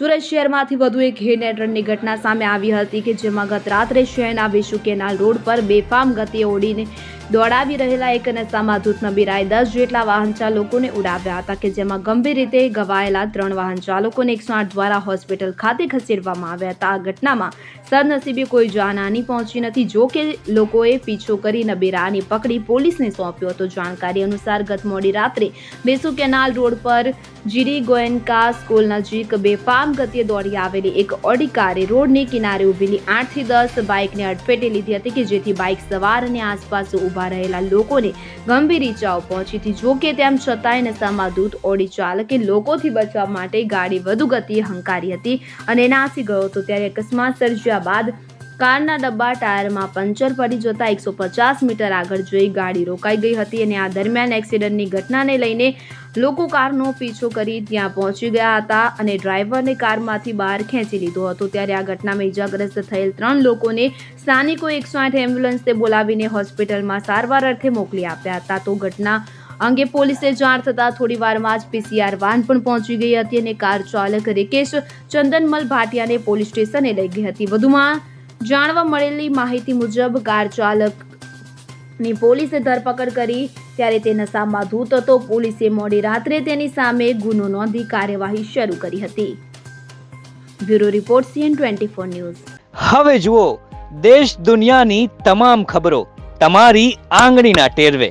સુરત શહેરમાંથી વધુ એક હિટ ઘટના સામે આવી હતી કે જેમાં ગત રાત્રે શહેરના વિશુ કેનાલ રોડ પર બેફામ ગતિએ ઓડીને દોડાવી રહેલા એક નશામાં ધૂત નબીરાએ દસ જેટલા વાહન ચાલકોને ઉડાવ્યા હતા કે જેમાં ગંભીર રીતે ઘવાયેલા ત્રણ વાહન ચાલકોને એકસો આઠ દ્વારા હોસ્પિટલ ખાતે ખસેડવામાં આવ્યા હતા. આ ઘટનામાં સદનસીબે કોઈ જાનહાની પહોંચી નથી. જો કે લોકોએ પીછો કરી નબીરાને પકડી પોલીસને સોંપ્યો હતો. જાણકારી અનુસાર ગત મોડી રાત્રે બેસુ કેનાલ રોડ પર જીરી ગોયનકા સ્કૂલ નજીક બેફામ ગતિએ દોડી આવેલી એક ઓડી કારે રોડની કિનારે ઊભેલી આઠથી દસ બાઇકને અડફેટે લીધી હતી કે જેથી બાઇક સવાર અને આસપાસ ઊભા રહેલા લોકોને ગંભીર ઈજાઓ પહોંચી હતી. જો કે તેમ છતાંય નશામાં દૂધ ઓડી ચાલકે લોકોથી બચવા માટે ગાડી વધુ ગતિએ હંકારી હતી અને નાસી ગયો હતો. ત્યારે અકસ્માત સર્જ્યા બાદ કારના ડબ્બા ટાયરમાં પંચર પડી જતા એકસો પચાસ મીટર આગળ જોઈ ગાડી રોકાઈ ગઈ હતી અને આ દરમિયાન એક્સિડન્ટની ઘટનાને લઈને લોકો કારનો પીછો કરી ત્યાં પહોંચી ગયા હતા અને ડ્રાઈવરને કારમાંથી બહાર ખેંચી લીધો હતો. ત્યારે આ ઘટનામાં ઇજાગ્રસ્ત થયેલ ત્રણ લોકોને સ્થાનિકો એકસો આઠ એમ્બ્યુલન્સને બોલાવીને હોસ્પિટલમાં સારવાર અર્થે મોકલી આપ્યા હતા. તો ઘટના અંગે પોલીસે જાણ થતાં થોડી વારમાં જ પીસીઆર વાન પણ પહોંચી ગઈ હતી અને કાર ચાલક રેકેશ ચંદનમલ ભાટિયાને પોલીસ સ્ટેશને લઈ ગઈ હતી. વધુમાં જાણવા મળેલી માહિતી મુજબ, કાર ચાલકની પોલીસે ધરપકડ કરી, ત્યારે તે નશામાં ધૂત હતો. પોલીસે મોડી રાત્રે તેની સામે ગુનો નોંધી કાર્યવાહી શરૂ કરી હતી. Bureau report, CN twenty four news. હવે જુઓ, દેશ દુનિયાની તમામ ખબરો તમારી આંગળીના ટેરવે.